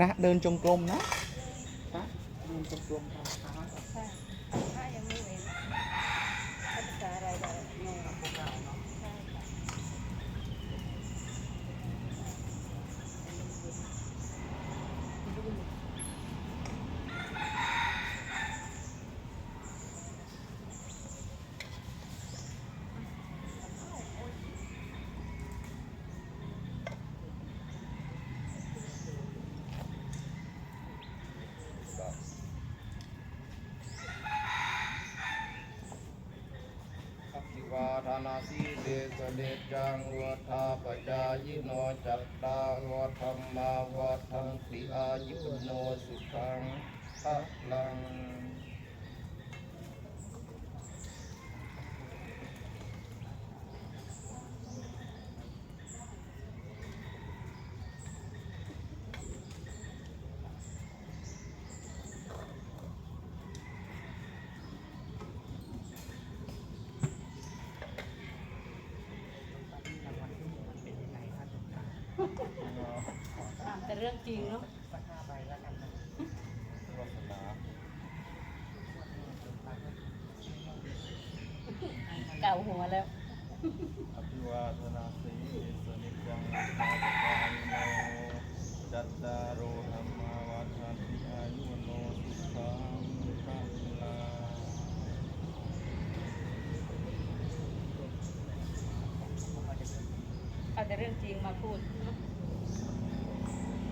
พระเดินจงกรมนะพระเดินจงกรมตามเท้าใช่ถ้ายังไม่เว้นภาษาอะไรแบบงงใช่ค่ะ อภิวาทา นาสีเดสเดจังวัฏาปจายโนจัตตารธรรมาวัฏันติอายุโนสุขังพลัง แต่เรื่องจริงเนาะวัฒนะรวมสตาเก่าหัวแล้วอภิวาทนาสีสเดจังวัฏาปจายโนจัตตารธรรมาวัฏันติอายุโนสุขังพลังเอาแต่เรื่องจริงมาพูดเนาะ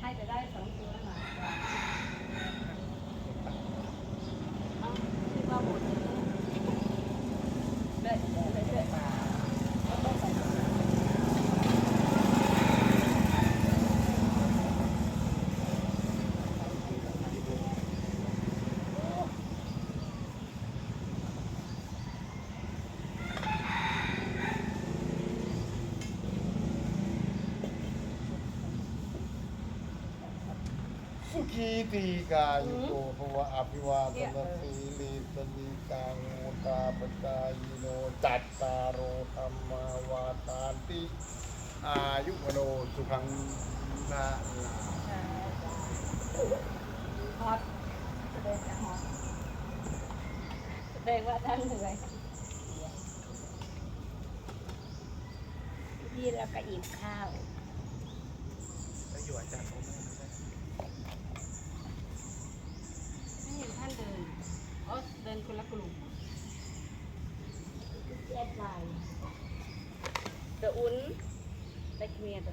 ให้จะได้สองตัวหน่อยเอาที่ว่าหมดเลยเลยเลยเลยมาส สุขีตีกายุโกภวะอภิวาทนาสีลิสนิกังมุตาปจายโนจัตตารโอธรรมาวาทานติ อายุวโนสุขังนาลาฮอตแสดงจะฮอตแสดงว่าท่านเหนื่อยพี่แล้วก็อิ่มข้าวแล้วอยู่อาจารย์ Nein. Der unten, weg mir das.